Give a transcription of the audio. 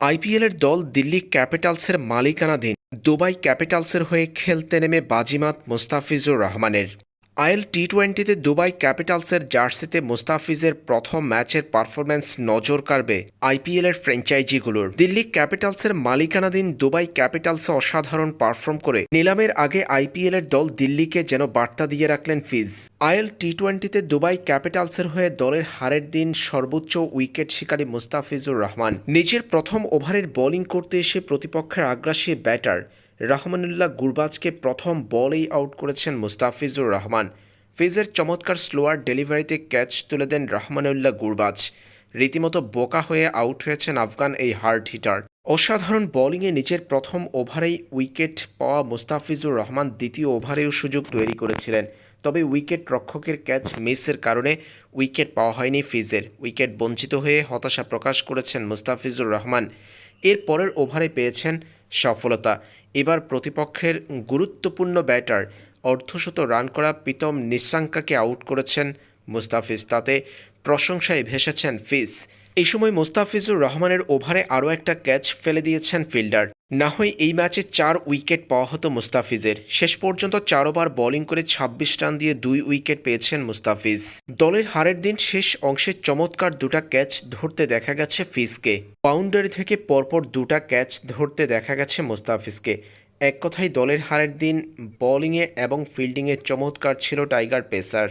আইপিএলের দল দিল্লি ক্যাপিটালসের মালিকানাধীন দুবাই ক্যাপিটালসের হয়ে খেলতে নেমে বাজিমাত মোস্তাফিজুর রহমানের। আইএল টি টোয়েন্টিতে দুবাই ক্যাপিটালসের জার্সিতে মুস্তাফিজের প্রথম ম্যাচের পারফরম্যান্স নজর কাড়বে আইপিএলের ফ্র্যাঞ্চাইজিগুলোর। দিল্লি ক্যাপিটালসের মালিকানাধীন দুবাই ক্যাপিটালসে অসাধারণ পারফর্ম করে নিলামের আগে আইপিএলের দল দিল্লিকে যেন বার্তা দিয়ে রাখলেন ফিজ। আইএল টি টোয়েন্টিতে দুবাই ক্যাপিটালসের হয়ে দলের হারের দিন সর্বোচ্চ উইকেট শিকারী মুস্তাফিজুর রহমান। নিজের প্রথম ওভারের বোলিং করতে এসে প্রতিপক্ষের আগ্রাসী ব্যাটার রহমানুল্লাহ গুরবাজকে প্রথম বলেই আউট করেছেন মুস্তাফিজুর রহমান। ফিজের চমৎকার স্লোয়ার ডেলিভারিতে ক্যাচ তুলে দেন রহমানুল্লাহ গুরবাজ। রীতিমতো বোকা হয়ে আউট হয়েছেন আফগান এই হার্ড হিটার। অসাধারণ বোলিংয়ে নিজের প্রথম ওভারেই উইকেট পাওয়া মুস্তাফিজুর রহমান দ্বিতীয় ওভারেও সুযোগ তৈরি করেছিলেন। তবে উইকেট রক্ষকের ক্যাচ মিসের কারণে উইকেট পাওয়া হয়নি ফিজের। উইকেট বঞ্চিত হয়ে হতাশা প্রকাশ করেছেন মুস্তাফিজুর রহমান। এর পরের ওভারে পেয়েছেন সফলতা। এবার প্রতিপক্ষের গুরুত্বপূর্ণ ব্যাটার অর্ধশত রান করা প্রীতম নিঃসাঙ্কাকে আউট করেছেন মুস্তাফিজ। তাতে প্রশংসায় ভেসেছেন ফিজ। এই সময় মোস্তাফিজুর রহমানের ওভারে আরও একটা ক্যাচ ফেলে দিয়েছেন ফিল্ডার। না হয় এই ম্যাচে চার উইকেট পাওয়া হতো মুস্তাফিজের। শেষ পর্যন্ত চার ওভার বোলিং করে ছাব্বিশ রান দিয়ে দুই উইকেট পেয়েছেন মুস্তাফিজ। দলের হারের দিন শেষ অংশে চমৎকার দুটা ক্যাচ ধরতে দেখা গেছে ফিজকে। বাউন্ডারি থেকে পরপর দুটা ক্যাচ ধরতে দেখা গেছে মুস্তাফিজকে। এক কথায় দলের হারের দিন বোলিংয়ে এবং ফিল্ডিংয়ে চমৎকার ছিল টাইগার পেসার।